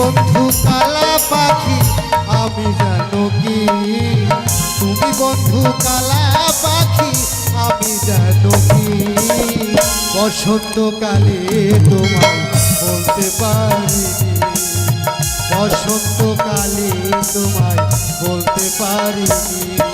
বন্ধু কালা পাখি, আমি জানো কি? তুমি বন্ধু কালা পাখি, আমি জানো কি? বসন্তকালে তোমার বলতে পারিনি। বসন্তকালে তোমায় বলতে পারিনি।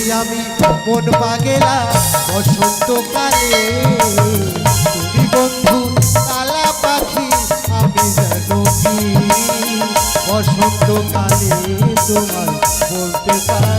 হয়েছি আমি মন পাগেলা, বসন্তকালে তুমি বন্ধু কালা পাখি, আমি যেন কি? বসন্তকালে তোমায় বলতে পারি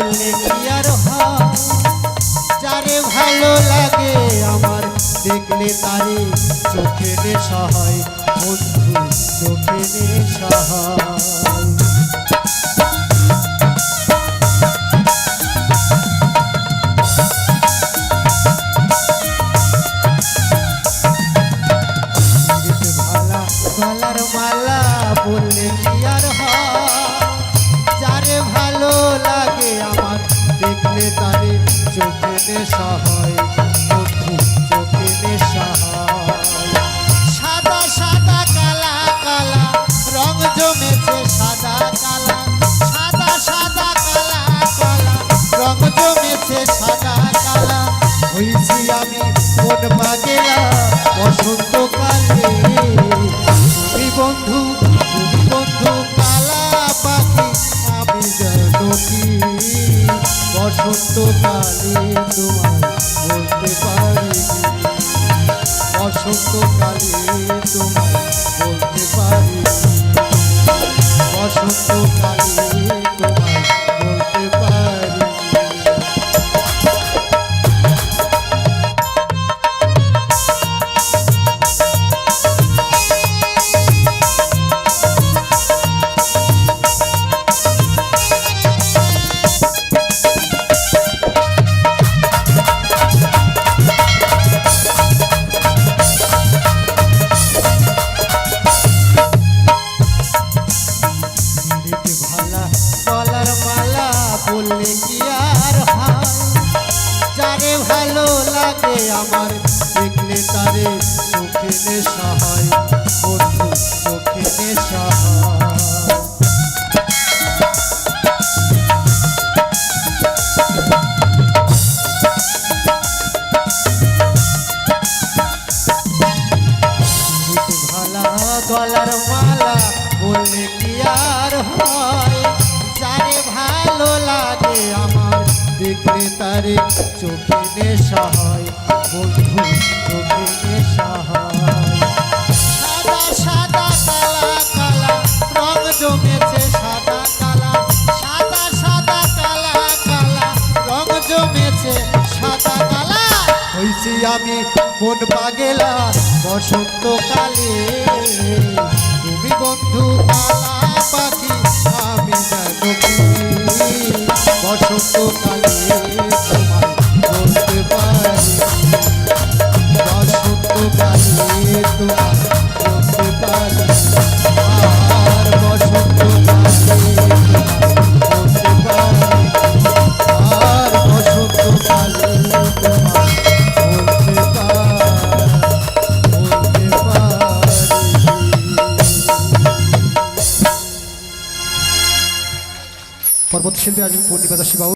বললে কি আর যারে ভালো লাগে আমার, দেখলে তারে চোখে নেশা হয় বন্ধু চোখে নেশা হয় সাদা সাদা, কালা কালা, রং সাদা, কালা। সাদা সাদা, কালা কালা, রং জমেছে সাদা, কালা। আমি কোন পাগেলা বসন্তকালে তোমার বলতে পারি বসন্তকালে তোমার বলতে পারি বসন্তকালে তোমায় বলতে আমার দেখলে তারে চোখে নেশা তারে চোখে নেশা বন্ধু, চোখে নেশা সাদা সাদা কালা কালা, রং জমেছে সাদা কালা। সাদা সাদা কালা কালা, রং জমেছে সাদা কালা। হয়েছি আমি কোন পাগেলা বসন্তকালে। তুমি বন্ধু কালা পাখি, আমি বসন্ত বসন্তকালে পরবর্তী শিল্পী আসবেন পূর্ণিমা দাসী বাবু